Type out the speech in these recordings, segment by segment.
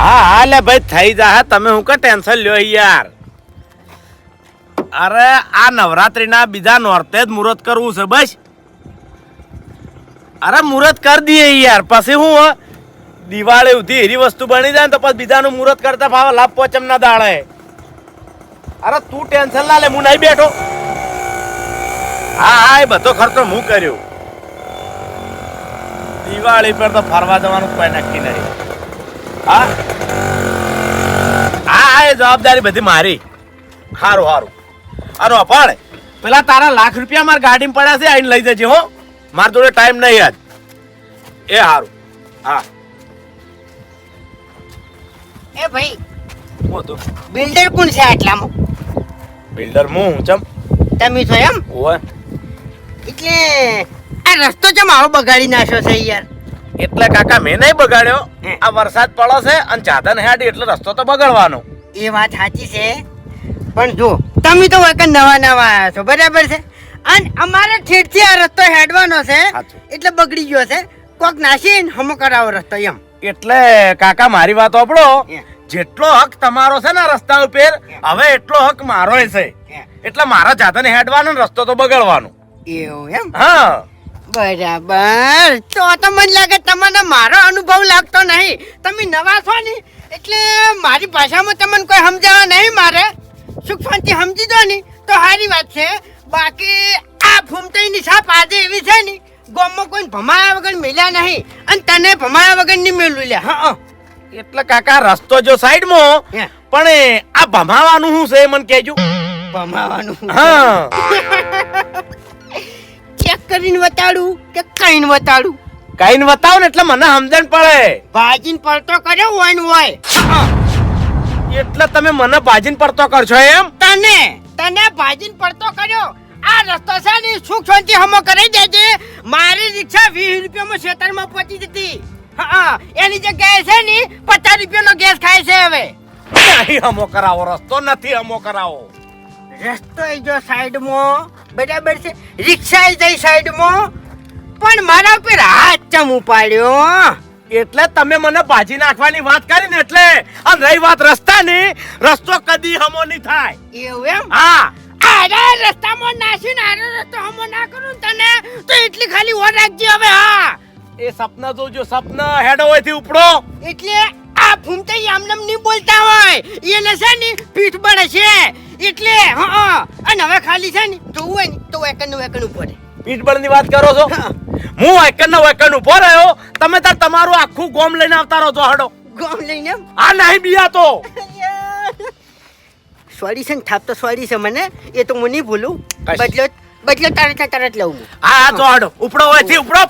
હા હા, લે ભાઈ, થઈ જા તમે હું કે ટેન્શન લ્યો યાર. અરે, આ નવરાત્રીના બીજા નોરતે જ મુહૂર્ત કરવું છે, બસ. અરે, મુહૂર્ત કરી દઈએ યાર. પછી હું દિવાળી ઉધી એવી વસ્તુ બની જાય ને તો પછી બીજાનું મુહૂર્ત કરતા ભાવ લાભ પોચમ ના દાડે. અરે, તું ટેન્શન ના લે, હું નહીં બેઠો. હા હા, એ બધો ખર્ચો હું કર્યો. દિવાળી પર તો ફરવા જવાનું કોઈ નક્કી નહીં. હા હા એ જવાબદારી બધી મારી. હારું હારું. અરે પણ. પેલા તારા લાખ રૂપિયા મારા ગાડીમાં પડ્યા છે આઈને લઈ જજે હો. મારા જોડે ટાઈમ નહીં આજ એ હારું. હા. એ ભાઈ હું તો બિલ્ડર કોણ છે આટલામાં? બિલ્ડર હું હું ચમ? તમે છો એમ? ઓય એટલે આ રસ્તો ચમ આવો બગાડી નાખ્યો છે યાર? એટલે કાકા મેં નહીં બગાડ્યો. આ વરસાદ પડે છે અને ચાદન હેડી એટલે રસ્તો તો બગડવાનો. એ વાત સાચી છે. પણ જો તમે તો એક નવા નવા આવ્યા છો બરાબર છે? અને અમારે ઠેઠથી આ રસ્તો હેડવાનો છે એટલે બગડી ગયો છે. કોક નાસી હમો કરાવો રસ્તો એમ. એટલે કાકા મારી વાત આપણો જેટલો હક તમારો છે ને રસ્તા ઉપર હવે એટલો હક મારો છે. એટલે મારા જાતને હેડવાનો રસ્તો તો બગડવાનો. એવું એમ? હા. બરાબર. તો તો મને લાગે તમને મારો અનુભવ લાગતો નહીં. તમે નવા છો ને એટલે મારી ભાષામાં તમને કોઈ સમજાવવા નહીં મારે. સુખ શાંતિ સમજી દો ને તો સારી વાત છે. બાકી આ ફૂમતાઈની સાપ આજે એવી છે ને ગોમમાં કોઈ ભમાયા વગર મેલ્યા નહીં અને તને ભમાયા વગર નહીં મેલું લે હા એટલે કાકા રસ્તો જો સાઈડમાં. પણ આ ભમાવાનું શું છે મને કહેજો. ભમાવાનું. હા. ચેક કરીને બતાડું કે કઈને બતાડું? કઈને બતાવો ને એટલે મને સમજણ પડે. ભાજીને પડતો કર્યો હોય. ને હોય એટલે તમે મને ભાજીન પડતો કરશો એમ? તને તને ભાજીને પડતો કર્યો. આ રસ્તો છે ને સુખ શાંતિ હમો કરી દેજે. મારી રિક્ષા વીસ રૂપિયામાં ખેતરમાં પહોંચી જતી. હા એની જગ્યાએ છે ને પચાસ રૂપિયાનો ગેસ ખાય છે હવે. નહીં હમો કરાવો રસ્તો નથી હમો કરાવો. રસ્તો જો સાઈડમાં બરાબર છે? રિક્ષા એ જઈ સાઈડમાં. પણ મારા ઉપર હાથ ચમ ઉપાડ્યો એટલે તમે મને ભાજી નાખવાની વાત કરી ને એટલે? આ રહી વાત રસ્તાની. રસ્તો કદી હમો નહીં થાય. એવું એમ? હા. અરે રસ્તામાં નાસીને આરો રસ્તો હમો ના કરું તને તો એટલી ખાલી ઓર રાખજે હવે હા. એ સપના જોજો સપના. હેડો હોયથી ઉપડો. એટલે આ ફૂમતાઈ આમનામ નહીં બોલતા હોય. એને છે ને પીઠ બળે છે. એટલે હા. અને હવે ખાલી છે ને જોવું હોય ને તો વેકન વેકન ઉપર પીઠબળની વાત કરો છો? હું. વાયકન ના વાયકન ઊભો રહ્યો? તમે તાર તમારું આખું ગોમ લઈને આવતા રહો છો હડો. ગોમ લઈને આ નહીં બિયા તો. સોરી છે ને થાપ તો સોરી છે મને. એ તો હું નહીં ભૂલું. બદલો બદલો તરત ત્યાં તરત લઉં હું. હા તો હડો. ઉપડો હોયથી ઉપડો.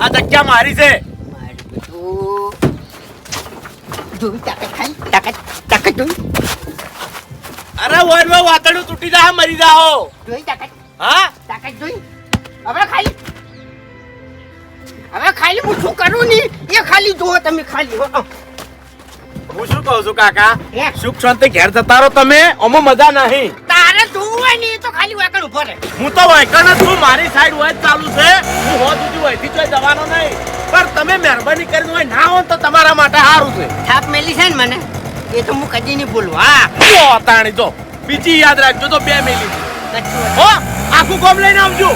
આ જગ્યા મારી છે. જોઈ તાકાત ખાઈ તાકાત તાકાત જોઈ અરે વનમાં વાતડું તૂટી જા મરી જાઓ જોઈ તાકાત. હા? તાકાત જોઈ. હવે ખાલી. હવે ખાલી હું શું કરું ની? એ ખાલી જુઓ તમે ખાલી હો, શું કહું છું કાકા? સુખ શાંતિ ઘેર જતા રહો તમે અમો મજા નહીં. તારે જોવું હોય ને એ તો ખાલી વાકણ ઊભો રહે. હું તો વાયકણ જ છું મારી સાઈડ હોય ચાલુ છે. હું હો સુધી હોયથી જવાનો નહીં. પણ તમે મહેરબાની કરીને હોય ના હો તો તમારા માટે સારું છે. થાપ મેલી છે ને મને? એ તો હું કદી નહીં ભૂલું હા. જો અતાણી જો. બીજી યાદ રાખજો તો બે મિલી. હો આખું કોમ લઈને આવજો.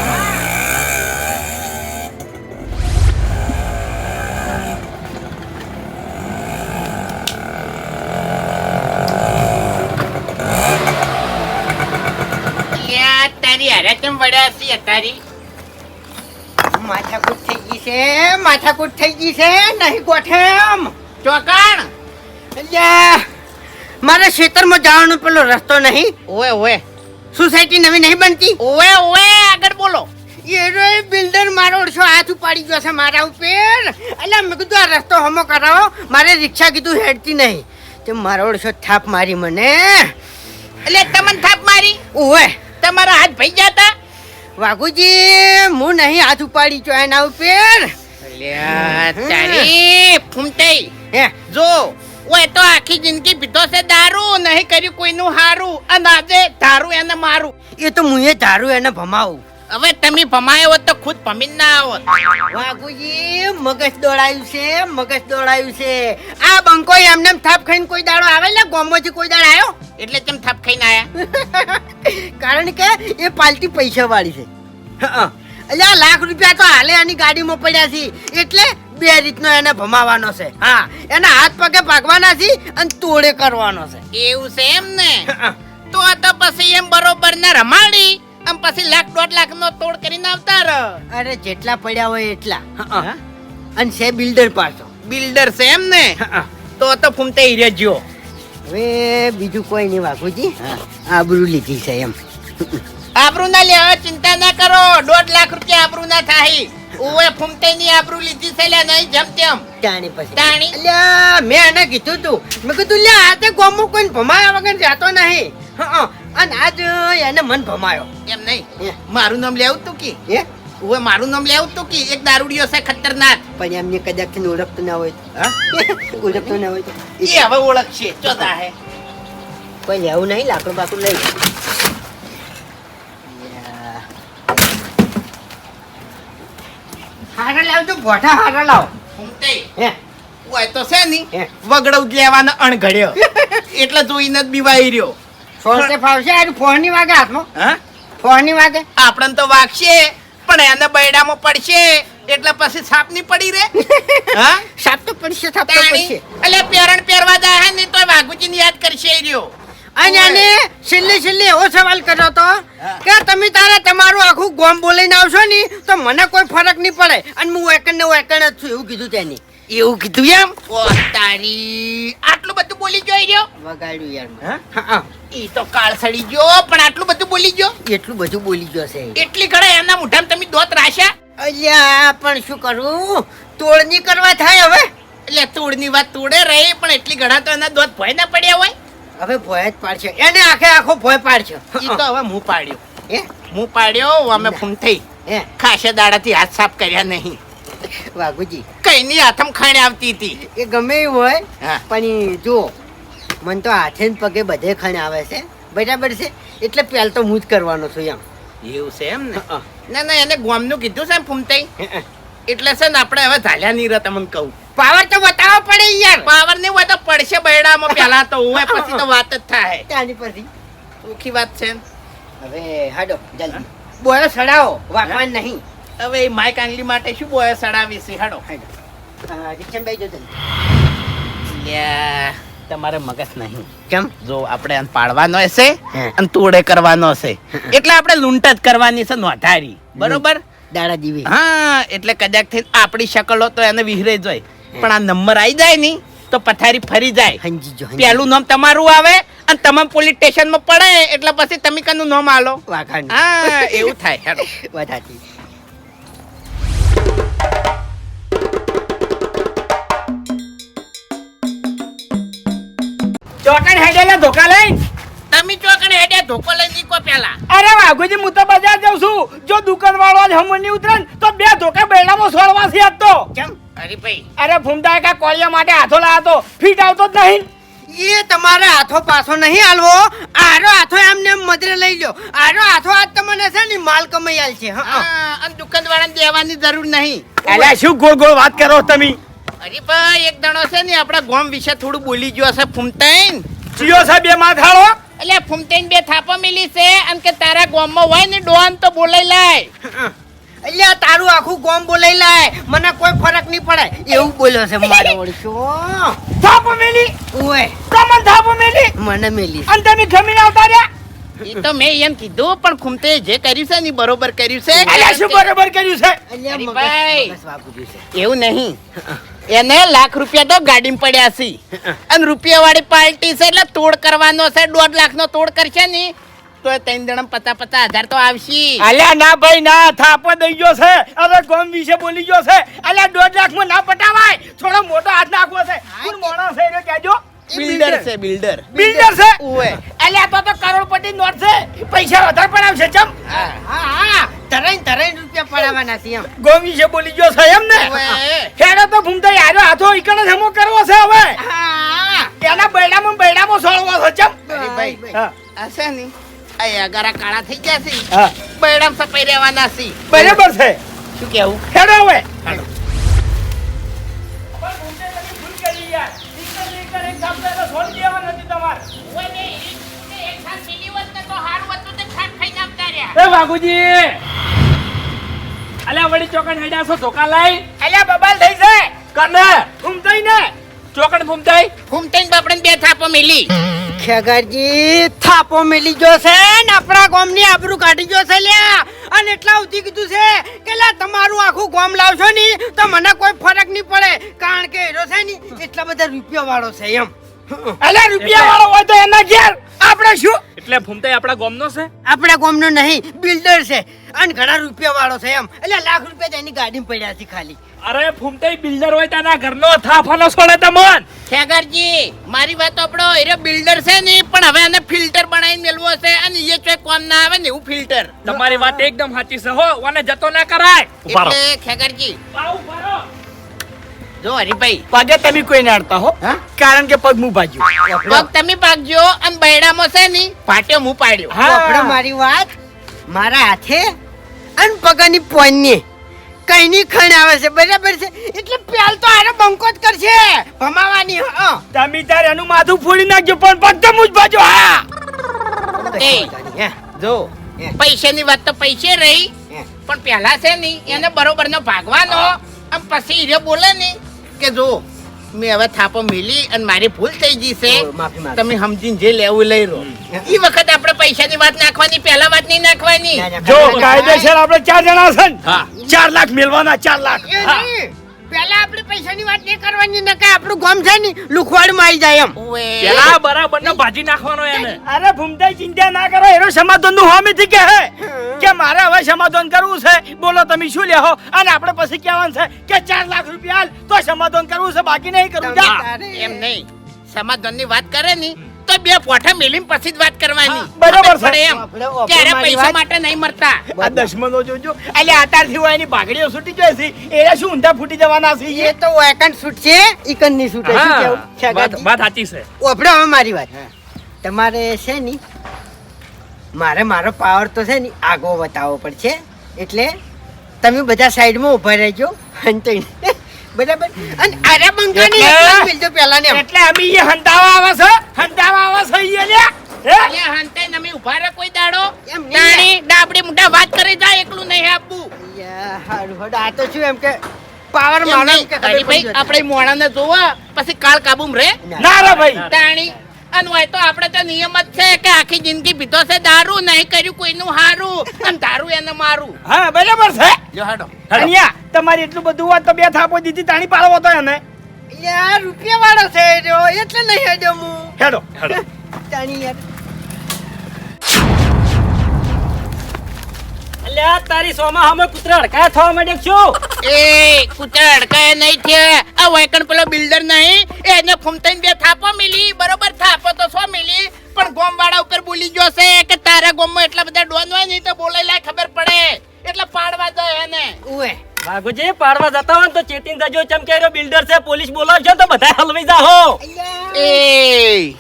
તારી હારે કેમ વડ્યા છે તારી માથાકૂટ થઈ ગઈ છે માથાકૂટ થઈ ગઈ છે નહીં ગોઠે એમ. ચોકાણ. અલ્યા! મારે ખેતરમાં જવાનો પેલો રસ્તો નહીં. ઓએ ઓએ સોસાયટી નવી નહીં બનતી? ઓએ ઓએ આગળ બોલો. એરો બિલ્ડર મારો ઓછો હાથ ઉપાડી ગયો છે મારા ઉપર. એટલે મેં કીધું આ રસ્તો હમો કરાવો. મારે રિક્ષા કીધું હેડતી નહીં. તે મારો ઓછો થાપ મારી મને. એટલે તમને થાપ મારી? ઓએ તમારા હાથ ભઈ જતા વાઘુજી હું નહીં હાથ ઉપાડી છો એના ઉપર. તારી ફૂમતાઈ હે. જો ઓય તો આખી જિંદગી પીધો છે દારૂ નહીં કર્યું કોઈનું હારું. અને આજે દારૂ એને મારું. એ તો હું એ ધારું એને ભમાવું. હવે તમે ભમાયો હોત તો ખુદ ભમી ના આવત. વાઘુજી મગજ દોડાયું છે મગજ દોડાયું છે. આ બંકો એમને એમ થાપ ખાઈને કોઈ દાડો આવે ને ગોમોથી કોઈ દાડો આવ્યો એટલે તેમ થાપ ખાઈને આયા? કારણ કે એ પાલટી પૈસા વાળી છે અલ્યા લાખ રૂપિયા તો હાલે આની ગાડીમાં પડ્યા છે. એટલે બે રીતનો એને ભમાવાનો છે. હા એના હાથ પગે ભાગવાના છે અને તોડે કરવાનો છે. એવું છે એમ ને? તો આ તો પછી એમ બરોબર ને રમાડી આમ પછી લાખ દોઢ લાખ નો તોડ કરીને આવતા રહ. અરે જેટલા પડ્યા હોય એટલા. અને છે બિલ્ડર પાછો. બિલ્ડર છે એમ ને? તો તો ફૂમતે હીરે જ્યો હવે બીજું કોઈ નહીં વાઘુજી. આબરૂ લીધી છે એમ. આબરૂ ના લે ચિંતા ના કરો. દોઢ લાખ રૂપિયા આબરૂ ના થાય. ઓએ ફૂમતે ની આબરૂ લીધી છે લે નહીં જેમ તેમ. તાણી પછી. તાણી? અલ્યા મેં એને કીધું તું. મેં કીધું લે આ તે ગોમો કોઈ ભમાયા વગર જાતો નહીં. હા અને આજ એને મન ભમાયો. એમ નહીં. મારું નામ લેવું તું કી? હે? ઓએ મારું નામ લેવું તું કી? એક દારૂડિયો છે ખતરનાક. પણ એમને કદાચ ઓળખતું ના હોય હા? ઓળખતો ના હોય એ હવે ઓળખશે. ચોદા હે. કોઈ લેવું નહીં લાકડું બાકડું લઈ હારા લાવજો ભોઠા હારા લાવો. ફૂમતે હે? ઓય તો છે ની. વગડવ લેવાનો અણઘડ્યો. એટલે જોઈને જ બીવાઈ રહ્યો. સોળતે ફાવશે આ ફોની વાગે હાથમાં. હા? ફોની વાગે. આપણને તો વાગશે પણ એને બૈડામાં પડશે. એટલે પછી સાપની પડી રે. હા? સાપ તો પડશે સાપ તો પડશે. એટલે પેરણ પહેરવા જાય ને તો વાઘુજી યાદ કરશે રહ્યો. અને આને છેલ્લે છેલ્લે એવો સવાલ કર્યો તો કે તમે તારે તમારું આખું ગોમ બોલીને આવશો ને તો મને કોઈ ફરક નહીં પડે. અને હું એકને હું વેકણ જ છું એવું કીધું તેની. એવું કીધું એમ? ઓ તારી આટલું બધું બોલી ગયો એ રહ્યો? વગાડ્યું યાર હા? ઈ તો કાળ સડી ગયો પણ આટલું બધું બોલી ગયો? એટલું બધું બોલી ગયો છે. એટલી ઘડા એના મુઠામાં તમે દોત રાખ્યા? અલ્યા પણ શું કરું? તોડની કરવા થાય હવે. એટલે તોડની વાત તોડે રહી પણ એટલી ઘડા તો એના દોત ભય ના પડ્યા હોય. હવે ભોય જ પાડશે. એને આખે આખો ભોય પાડશે. ઈ તો હવે હું પાડ્યો. હે? હું પાડ્યો અમે ફૂમ થઈ. હે? ખાસે દાડાથી હાથ સાફ કર્યા નહીં. વાઘુજી. કઈ ની હાથમ ખાણે આવતી હતી? એ ગમે એવું હોય પણ જો મને તો હાથે ને પગે બધે ખાણે આવે છે. બરાબર છે? એટલે પહેલ તો હું જ કરવાનો છું એમ. એવું છે એમ ને? ના ના એને ગોમનું કીધું છે ને ફૂમતાઈ. એટલે છે ને આપણે હવે ઝાલ્યા નહીં રહેતા મને કહું. પાવર તો બતાવવો પડે યાર. પાવર નહીં હોય તો પડશે બૈડામાં પહેલા તો હું પછી તો વાત જ થાય. ત્યાંની પરથી. ઓખી વાત છે હવે હાડો જલ્દી બોલો સડાવો વાગવાન નહીં. હવે એ માઇક આંગલી માટે શું બોય સડાવી છે? હાડો. જલ્દી તમારે મગજ નહીં. કેમ? જો આપણે પાડવાનો હશે અને તોડે કરવાનો હશે એટલે આપણે લૂંટ જ કરવાની છે નોંધારી. બરોબર? દાડા દીવી. હા એટલે કદાચ થઈ આપણી શકલો તો એને વિહરે જોય પણ આ નંબર આવી જાય ની તો પથારી ફરી જાય. હંજી પેલું નામ તમારું આવે અને તમે પોલીસ સ્ટેશનમાં પડે એટલે પછી તમે કનું નામ આલો. હા એવું થાય હેડો. વધાતી ચોકન હેડેલા ધોકા લઈને તમે ચોકડે હેડે ધોકો લઈ નીકો પેલા. અરે વાઘુજી હું તો બજાર જાઉં છું. જો દુકાન વાળો જ હમણની ઉતરે તો બે ધોકા બેડામાં સોળવા છે તો. કેમ? અરે ભાઈ અરે ફૂમતા કા કોળિયા માટે હાથો લાવ્યો તો? ફીટ આવતો જ નહીં. એ તમારે હાથો પાછો નહીં હાલવો. આરો હાથો એમને એમ મદરે લઈ લો આરો હાથો આજ તમને છે ને માલ કમાઈ આલ છે હા. હા અને દુકાનવાળાને દેવાની જરૂર નહીં. અલ્યા શું ગોળ ગોળ વાત કરો તમે? અરે ભાઈ એક દણો છે ને આપણા ગોમ વિશે થોડું બોલી ગયો છે ફૂમતાઈન. જીઓ છે બે માથાળો એટલે ફૂમતાઈન બે થાપા મિલી છે અને કે તારા ગોમમાં હોય ને ડોન તો બોલાઈ લાય. અલ્યા તારું આખું ગોમ બોલાઈ લાય. મને કોઈ ફરક નહીં પડે. એવું બોલ્યો છે મારે ઓળશો થાપ મેલી! ઓય. તમને થાપ મેલી? મને મેલી. અને તમે જમીન આવતા રહ્યા? એ તો મેં એમ કીધું પણ ખુમતે જે કર્યું છે ને બરોબર કર્યું છે. અલ્યા શું બરોબર કર્યું છે? અલ્યા ભાઈ. એવું નહીં. એને લાખ રૂપિયા તો ગાડીમાં પડ્યા છે. અને રૂપિયા વાળી પાર્ટી છે એટલે તોડ કરવાનો છે દોઢ લાખ નો તોડ કરશે ને તો ત્રણ જણા પતા પતા હજાર તો આવશે. અલ્યા ના ભાઈ ના થાપો દઈ ગયો છે. હવે ગોમ વિશે બોલી ગયો છે. અલ્યા દોઢ લાખમાં ના પટાવાય. થોડો મોટો હાથ નાખવો છે. કોણ માણસ છે એને કહેજો. બિલ્ડર છે બિલ્ડર. બિલ્ડર છે? ઓએ અલ્યા તો તો કરોડપતિ નોટ છે. પૈસા વધારે પણ આવશે ચમ. હા. હા હા. તરાઈ તરાઈ રૂપિયા પડાવવાના છે એમ. ગોમ વિશે બોલી ગયો છે એમ ને. ખેડો તો ઘૂમતા યારો હાથો ઈકણ જ હમો કરવો છે હવે. હા. એના બૈડામાં બૈડામાં સોળવો છે ચમ. અરે ભાઈ હા. ને કાળા થઈ ગયા છે. હા. બૈડામ સપાઈ રહેવાના છે. બરાબર છે. શું કેવું હેડો હવે. હાલો. અલ્યા વળી ચોકડ હેડ્યા છો ધોકા લાઈ? અલ્યા બબાલ થઈ જાય કને? ફૂમતાઈ ને. ચોકડ ફૂમતાઈ? ફૂમતાઈ બાપડે બે થાપો મિલી. ખેગરજી થાપો મેલી જો છે ને આપણા ગામની આબરૂ કાઢી જો છે લ્યા. અને એટલા સુધી કીધું છે કે લા તમારું આખું ગામ લાવશો ની તો મને કોઈ ફરક નહીં પડે. કારણ કે એરો છે ની, એટલા બધા રૂપિયા વાળો છે એમ. અલ્યા રૂપિયા વાળો હોય તો એના ઘેર આપણે શું? એટલે ફૂમતાઈ આપણા ગોમનો છે? આપણા ગામનો નહીં બિલ્ડર છે. અને ઘણા રૂપિયા વાળો છે એમ. એટલે લાખ રૂપિયા તો એની ગાડીમાં પડ્યા છે ખાલી. અરે ફૂમતાઈ બિલ્ડર હોય તાના ઘરનો થાફાનો છોડે તમન ખેગરજી મારી વાત આપણો હીરો બિલ્ડર છે ને પણ હવે એને ફિલ્ટર બનાવીને મેળવો છે અને એ ચોય કોમ ના આવે ને એવું ફિલ્ટર. તમારી વાત એકદમ સાચી છે હો અને જતો ના કરાય. એટલે ખેગરજી જો હરીભાઈ. પગે તમે કોઈ નાડતા હો કારણ કે પગ મુ ભાગ્યો પગ તમે ભાગજો અને બૈડામાં છે ને પાટ્યો હું પાડ્યો. આપણે મારી વાત. મારા હાથે અને પગાની પોઈન્ટની કઈની ખણ આવે છે બરાબર છે? એટલે પ્યાલ તો આનો બંકો જ કરશે. ભમાવાની હા તમે તારે એનું માથું ફોડી નાખજો પણ પગ તો મુજ ભાજો હા. એ. જો પૈસાની વાત તો પૈસે રહી. પણ પહેલા છે ને એને બરોબર નો ભાગવાનો આમ પછી હીરો બોલે ને કે જો મેં હવે થાપો મિલી અને મારી ભૂલ થઈ ગઈ છે. તમે સમજીને જે લેવું લઈ લો. એ વખત આપણે પૈસાની વાત નાખવાની પહેલા વાત નહીં નાખવાની. જો કાયદેસર આપણે ચાર જણા છે હા. ચાર લાખ મેળવાના ચાર લાખ. પહેલા આપણે પૈસાની વાત નહીં કરવાની ને કે આપણું ગામ છે ને લુખવાડ મારી જાય એમ. પેલા બરાબર ને ભાજી નાખવાનો એને. અરે ભૂમતાઈ ચિંતા ના કરો એનો સમાધાનનું હોમીથી કે હે? કે મારે હવે સમાધાન કરવું છે? બોલો તમે શું લેહો? અને આપણે પછી કહેવાનું છે કે ચાર લાખ રૂપિયા હાલ તો સમાધાન કરવું છે બાકી નહીં કરવું. જા. એમ નહીં. સમાધાનની વાત કરે ને તો બે પોઠા મેલીમ પછી જ વાત કરવાની. બરોબર છે. એમ ત્યારે પૈસા માટે નહીં મરતા આ દશમનો જોજો. એટલે આતારથી હોય એની ભાગડીઓ છૂટી જાય છે. એ શું ઊંધા ફૂટી જવાના છે એ તો એકન છૂટશે છે ઈકનની છૂટે શું કેવું? છે વાત સાચી છે. ઓપડો હવે મારી વાત. તમારે છે ની મારે મારો પાવર તો છે ને આગો બતાવવો પડશે. એટલે તમે બધા સાઈડમાં ઊભા રહેજો. હંતાઈ બરાબર? અને આરે બંકાની એટલે- એકલા મિલજો પહેલા ને એટલે અમે એ હંતાવા આવે છે. હંતાવા આવે છે ઈ લે હે? અલ્યા હાંતે નમી ઊભા રે કોઈ દાડો. તાણી ડાબડી મુઢા વાત કરી જાય એકલું નહીં આપવું હારું હડ, આ તો શું એમ કે પાવર માણસ. કે ભાઈ આપણે મોણાને જોવા પછી કાળ કાબુમ રે ના રે ભાઈ. તાણી અને હોય તો આપણે તો નિયમ જ છે કે આખી જિંદગી પીધો છે. દારૂ નહીં કર્યું કોઈનું હારું. અને દારૂ એને મારું. હા બરાબર છે. જો હાડો. અહીંયા તમારે એટલું બધું હોય તો બે થાપો દીધી તાણી પાડવો તો એને. યાર રૂપિયા વાળો છે એટલે નહીં હેડો હું. હેડો. તાણી યાર. અલ્યા તારી સોમાં હમે કૂતરા અડકાયા થવા માંડ્યા છું એ કૂતરા અડકાય નહીં છે આ વૈકણ પેલો બિલ્ડર નહીં. એને ફૂમતાઈને બે થાપો મિલી. બરોબર થાપો તો સો મિલી. પણ ગોમવાળા ઉપર બોલી ગયો છે કે તારા ગોમમાં એટલા બધા ડોન હોય નહીં તો બોલાય ખબર પડે. એટલે પાડવા દો એને. ઉએ વાઘુજી પાડવા જતા હોય ને તો ચેતીન જજો. ચમકેરો બિલ્ડર છે પોલીસ બોલાવજો તો બધા હલવાઈ જાહો. એ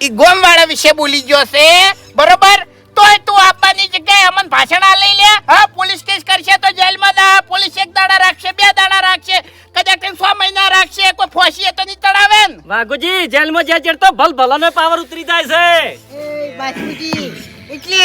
ઈ ગોમવાળા વિશે બોલી ગયો છે. બરોબર? તોય તું આપવાની જગ્યાએ અમન ભાષણ આ લઈ લે. હા પોલીસ કેસ કરશે તો જેલમાં ના પોલીસ એક દાડા રાખશે બે દાડા રાખશે. કદાચ તને સો મહિના રાખશે કોઈ ફોસીએ તો નહીં તળાવે ને. વાઘુજી જેલમાં જ્યાં ચડતો ભલ ભલાનો પાવર ઉતરી જાય છે. એ એટલે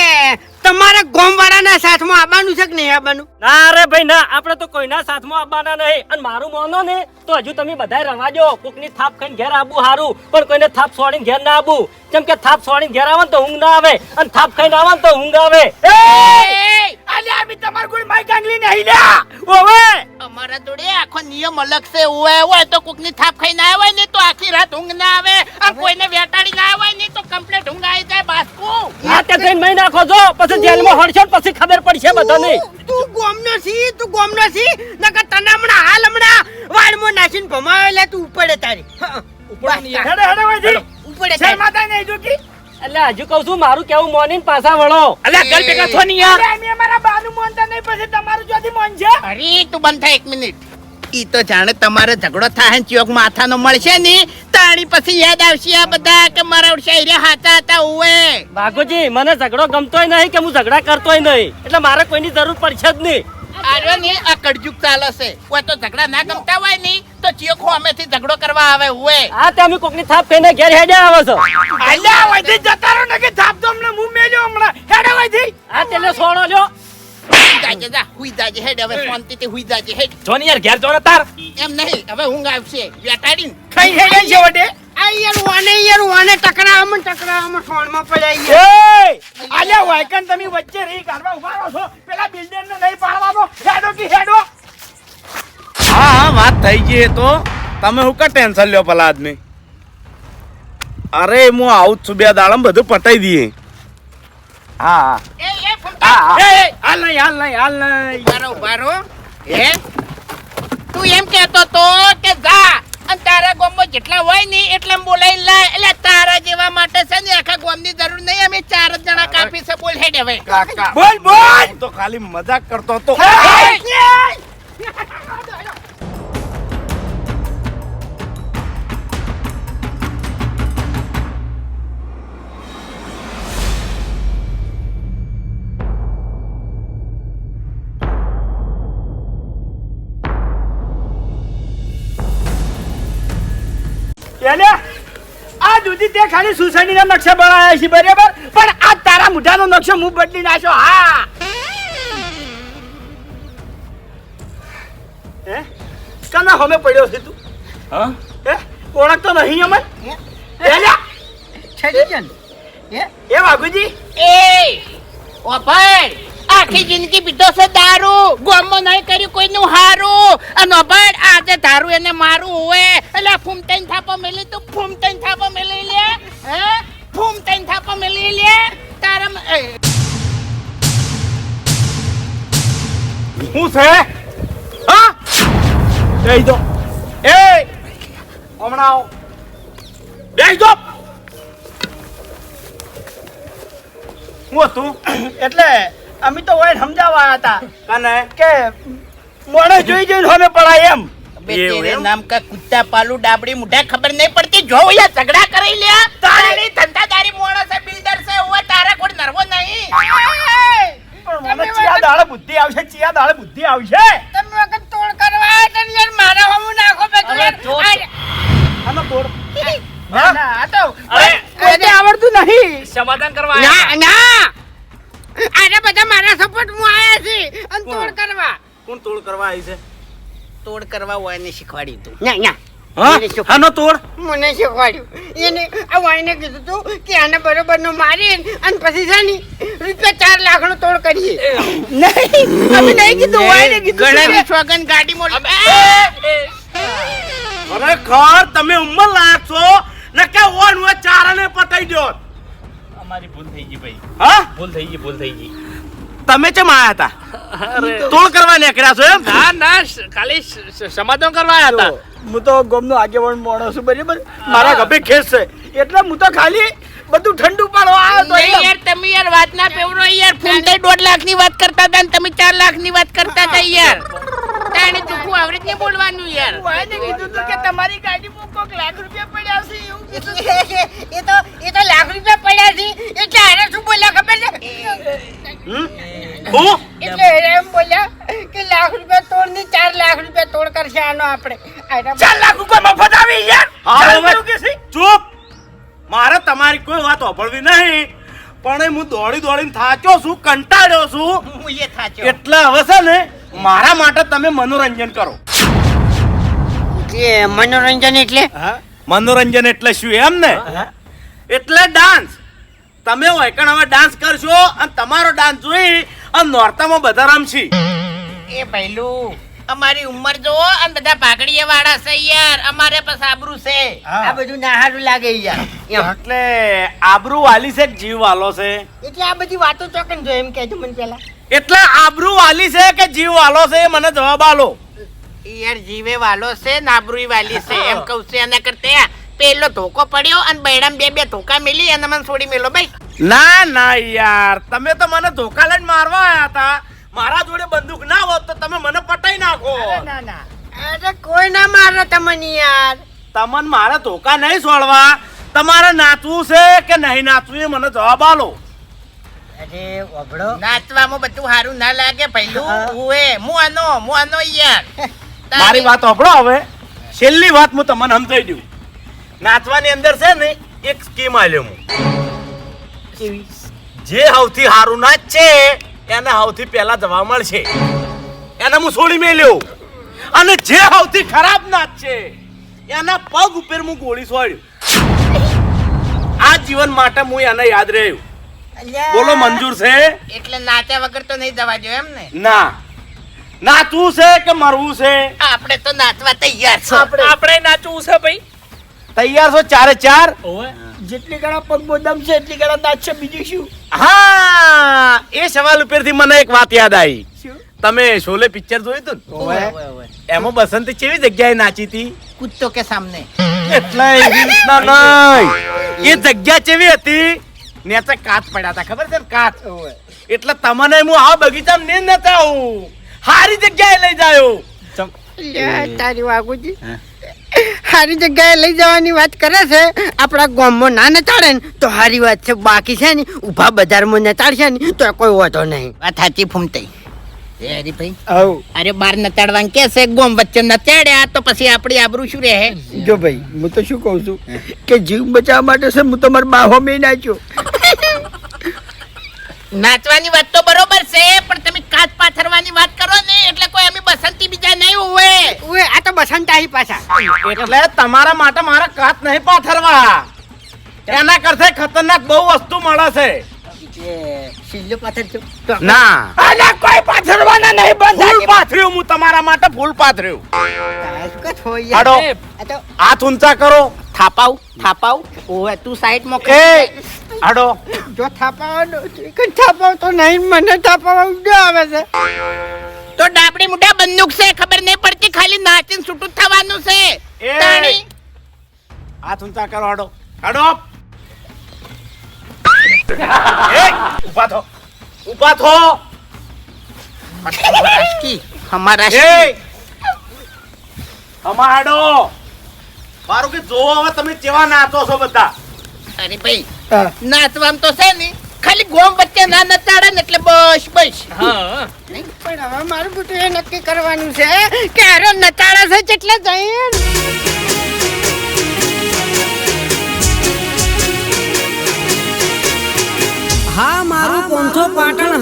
તમારા ગોમવાળાના સાથમાં આવવાનું છે કે નહીં આવવાનું? ના રે ભાઈ ના. આપણે તો કોઈના સાથમાં આવવાના નહીં. અને મારું માનો ને તો હજુ તમે બધાય રવાજો કોકની થાપ ખાઈને ઘેર આવું હારું પણ કોઈને થાપ સોડીને ઘેર ના આવું. કેમ કે થાપ સોડીને ઘેર આવે તો ઊંઘ ના આવે. અને થાપ ખાઈને આવે તો ઊંઘ આવે. એ! અલ્યા તમાર કોઈ માઈક આંગલી નહીં લ્યા ઓવે અમારા જોડે આખો નિયમ અલગ છે. હોય હોય તો કોકની થાપ ખાઈ ના આવે ને તો આખી રાત ઊંઘ ના આવે. અને કોઈને વેટાડી ના આવે ને તો કમ્પ્લીટ ઊંઘ આવી જાય બાસ્કુ આ તે થઈને મહી નાખો જો પછી જેલમાં હડશો પછી ખબર પડશે બધાને. તું- તું ગોમનો છી તું ગોમનો છી. નકર તને હમણાં હાલ હમણાં વાળમાં નાખીને ભમાવે લે તું ઉપડે તારી. ઉપડે હેડો હેડો વાજી ઉપડે માતા શર્માતા નહીં જોકી એટલે હજુ કહું છું મારું કેવું મોની પાછા વળો. અલ્યા, ઘર ભેગા થો નહીં યાર. અમે અમારા બાનું માનતા નહીં પછી તમારું જોથી મોન છે? અરે તું બંધ થાય એક મિનિટ. ઈ તો જાણે તમારે ઝઘડો થાય ને ચોક માથાનો મળશે ને? તાણી પછી યાદ આવશે આ બધા કે મારા શહેરે હાથા હતા ઉવે? વાઘોજી મને ઝઘડો ગમતોય નહીં કે હું ઝઘડા કરતોય નહીં. એટલે મારે કોઈની જરૂર પડશે જ નહીં. આર્યો ને આ ચાલે છે. કોઈ તો ઝઘડા ના ગમતા હોય ને તો ચિયોક અમેથી ઝઘડો કરવા આવે ઉવે? આ તે અમે કોકની થાપ ખાઈને ઘેર હેડે આવો છો. અલ્યા વૈથી જતા રહો ને કે થાપ તો અમને મું મેલ્યો હમણાં. હેડે વૈથી આ તેલે સોળો લ્યો. જાજે જા. હુઈ જાજે હેડ હવે શાંતિથી હુઈ જાજે હેડ. જોની યાર ઘેર જો તાર. એમ નહીં હવે ઊંઘ આવશે. બેટાડીને કઈ હેડે છે વડે આ યાર વાને યાર વાને ટકરાવામાં ટકરાવામાં સોણમાં પડ્યા યાર એ અલ્યા. વાયકન તમે વચ્ચે રહી કાઢવા ઊભા રહો છો. પેલા બિલ્ડર ને નહીં પાડવાનો. હેડો કે હેડો. હા હા વાત થઈ ગઈ તો. તમે હું કા ટેન્શન લ્યો પેલા આદમી? અરે હું આવું છું બે દાડમ બધું પટાઈ દઈએ. હા હા. હાલ નહીં હાલ નહીં હાલ નહીં. બારો બારો હે તું એમ કહેતો તો કે જા અને તારા ગામમાં જેટલા હોય ને એટલા બોલાઈ લાય એટલે તારા જેવા માટે છે ને આખા ગામની જરૂર નહીં અમે ચાર જ જણા કાપી છે બોલ હેડ હવે. બોલ બોલ. તો ખાલી મજાક કરતો હતો. ખાલી સુસણીના નકશા બનાવ્યા છે બરાબર? પણ આ તારા મુઢાનો નકશો હું બદલી નાખ્યો હા. હે? કના હમે પડ્યો છે તું? હા? હે? ઓળખતો નહીં અમન એલા છેડી જન હે? એ વાઘુજી? એ! ઓ ભાઈ! આખી જિંદગી પીધો છે દારૂ. ગોમો નહીં કર્યું કોઈનું હારું. અને બળ આજે દારૂ એને મારું હોય. એટલે ફૂમ તઈને થાપો મેલી તું ફૂમ તઈને થાપો મેલી લે. હે? ફૂમ તઈને થાપો મેલી લે. તારા હું શું છે? હા? જઈ દો એ! હમણાં જઈ દો હું હતું? એટલે અમે તો હોય સમજાવવા હતા. કને? કે મોણે જોઈ જોઈને હમે પડાય એમ. બે તેરે નામ કા કુત્તા પાલુ ડાબડી મુઢા ખબર નહીં પડતી? જો યા ઝઘડા કરી લે તારી ધંધાદારી મોણસ છે બિલ્ડર છે ઓય તારા કોઈ નરવો નહીં. પણ મને ચિયા દાળ બુદ્ધિ આવશે ચિયા દાળ બુદ્ધિ આવશે. તમે વખત તોડ કરવા આવ્યા યાર મારા હમુ નાખો બે. આનો તોડ ના, ના, આ તો અરે. કોઈને આવડતું નહીં. સમાધાન કરવા ના ના. આને બધા મારા સપોર્ટમાં આયા છે અને તોડ કરવા. કોણ તોડ કરવા આવી છે? તોડ કરવા હોય ને શીખવાડી તું. ના ના હા? મને શું- આનો તોડ? મને શીખવાડ્યું. એને આ વાઈને કીધું તું કે આને બરોબર નો મારી અને પછી જાની ને રૂપિયા ચાર લાખ નો તોડ કરીએ. નહીં અમે નહીં કીધું વાઈને કીધું કે- ગાડી મોડી ખરેખર તમે ઉંમર લાયક છો ને કે ઓન વે ચારાને પતાઈ દો અમારી ભૂલ થઈ ગઈ ભાઈ. હા? ભૂલ થઈ ગઈ ભૂલ થઈ ગઈ. તમે ચમ આયા હતા? તોડ કરવા નીકળ્યા છો એમ? ના ના ખાલી સમાધાન કરવા આયા હતા. હું તો ગોમનો આગેવાન માણસ છું બરાબર? મારા ગભે ખેસ છે. એટલે હું તો ખાલી બધું ઠંડુ પાડો આવ્યો તો યાર તમે યાર વાત ના પેવરો યાર. ફૂમતે દોઢ લાખની વાત કરતા હતા ને તમે ચાર લાખની વાત કરતા હતા યાર. તાણે ચૂકવું આવડત જ નહીં બોલવાનું યાર? કીધું તું કે તમારી ગાડી કોક લાખ રૂપિયા પડ્યા છે એવું કીધું એ તો એ તો લાખ રૂપિયા પડ્યા છે એટલે આને શું બોલ્યા ખબર છે હમ? હું એટલે એમ બોલ્યા કે લાખ રૂપિયા તોડની ચાર લાખ રૂપિયા તોડ કરશે આનો આપણે. ચાર લાખ રૂપિયા મફત આવી યાર? હા, ચાલ હવે- કે છે? ચૂપ. મારે તમારી કોઈ વાત સાંભળવી નહીં. પણ હું દોડી દોડીને થાચો છું કંટાળ્યો છું. હું એ થાચો હવે છે ને મારા માટે તમે મનોરંજન કરો. કે મનોરંજન એટલે? હા? મનોરંજન એટલે શું એમ ને. એટલે ડાન્સ. તમે વૈકણ હવે ડાન્સ કરશો અને તમારો ડાન્સ જોઈ અને નોરતામાં બધા રમશી એ પહેલું અમારી ઉંમર જોવો અને બધા પાઘડીએ વાળા છે યાર. અમારે પાસે આબરૂ છે. આ બધું નાહારું લાગે યાર. એટલે આબરૂ વાલી છે જીવ વાલો છે? એટલે આ બધી વાતો ચોકન જો એમ કહેજો મને પેલા. એટલે આબરૂ વાલી છે કે જીવ વાલો છે એ મને જવાબ આલો. યાર જીવે વાલો છે નાબરૂઈ વાલી છે. એમ કહું છે એના કરતા પેલો ધોકો પડ્યો અને બૈડામ બે બે ધોકા મેલી અને મને છોડી મેલો ભાઈ. ના ના યાર. તમે તો મને ધોકા લઈને મારવા આવ્યા હતા. મારા જોડે બંદૂક ના હોત તો તમે મને પટાઈ નાખો. ના ના. અરે કોઈ ના મારે તમને યાર. તમને મારે ધોકા નહીં છોડવા તમારે નાચવું છે કે નહીં નાચવું એ મને જવાબ આલો. અરે ઓબળો નાચવામાં બધું સારું ના લાગે પહેલું એ હું આનો હું આનો યાર. મારી વાત ઓબળો હવે. છેલ્લી વાત હું તમને સમજાઈ દઉં. નાચવાની અંદર છે ને એક સ્કીમ આલ્યો હું. જે સૌથી સારું નાચશે એને સૌથી પહેલા જવા મળશે. એને હું છોડી મેલ્યો. અને જે સૌથી ખરાબ નાચશે એના પગ ઉપર હું ગોળી છોડ્યું આ જીવન માટે હું એને યાદ રહ્યું. બોલો મંજૂર છે? એટલે નાચ્યા વગર તો નહીં જવા જોઈએ એમ ને? ના. નાચવું છે કે મરવું છે? આપણે તો નાચવા તૈયાર છો. આપણે નાચવું છે ભાઈ. તૈયાર છો ચારે ચાર? જેટલી ગણા પગ દમશે છે એટલી ગણા દાંત છે. બીજું શું? હા એ સવાલ ઉપરથી મને એક વાત યાદ આવી. તમે શોલે પિક્ચર જોયું તું? એમાં બસંત કેવી જગ્યાએ નાચી હતી? કૂદતો કે સામને? એટલે એ જગ્યા કેવી હતી? નેચે કાચ પડ્યા હતા ખબર છે ને કાચ? એટલે તમને હું આ બગીચામાં ને નતા આવું હારી જગ્યાએ લઈ જાયો તારી વાગુજી સારી જગ્યાએ લઈ જવાની વાત કરે છે. આપણા ગામમાં ના નચાડે ને તો સારી વાત છે. બાકી છે ને ઊભા બજારમાં નચાડશે ને તો કોઈ વાંધો નહીં. વાત સાચી આવ. અરે બાર નચાડવાનું કે છે? ગોમ વચ્ચે નચાડ્યા તો પછી આપણી આબરૂ શું રહે? જો ભાઈ હું તો શું કહું છું કે જીવ બચાવવા માટે છે હું તમારા બાહો મેં નાચ્યો. નાચવાની વાત તો બરોબર છે પણ તમે કાચ પાથરવાની વાત કરો ને એટલે કોઈ અમે બસંતી બીજા નહીં હોય ઓય આ તો બસંત આવી પાછા. એટલે તમારા માટે મારા કાચ નહીં પાથરવા. એના કરતા ખતરનાક બહુ વસ્તુ મળે છે. સિલ્લો પાછળ ના. આના કોઈ પાથરવાના નહીં ફૂલ પાથર્યું હું તમારા માટે ફૂલ પાથર્યું. હાડો. હાથ ઊંચા કરો. થાપાવ થાપાવ. ઓવે તું સાઈડમાં હાડો. જો. થાપાવાનો છે થાપાવ તો નહીં મને થાપાવા ઉડ્યો આવે છે. તો ડાબડી મુઢા બંદૂક છે ખબર નહીં પડતી ખાલી નાચીન છૂટું થવાનું છે. એ. તાણી. હાથ ઊંચા કરો હાડો. હાડો. એ ઊભા થો. ઊભા થો. રાજકી, અમારા એ! અમા મારું કે જોવો હવે તમે કેવા નાચો છો બધા? અરે ભાઈ નાચવામ તો છે ને ખાલી ગોમ વચ્ચે ના નતાડા ને એટલે બસ બસ. હા. પણ હવે મારું બધું એ નક્કી કરવાનું છે કે આરો નતાડા છે જેટલે જઈએ હા મારું પોંથો પાટણ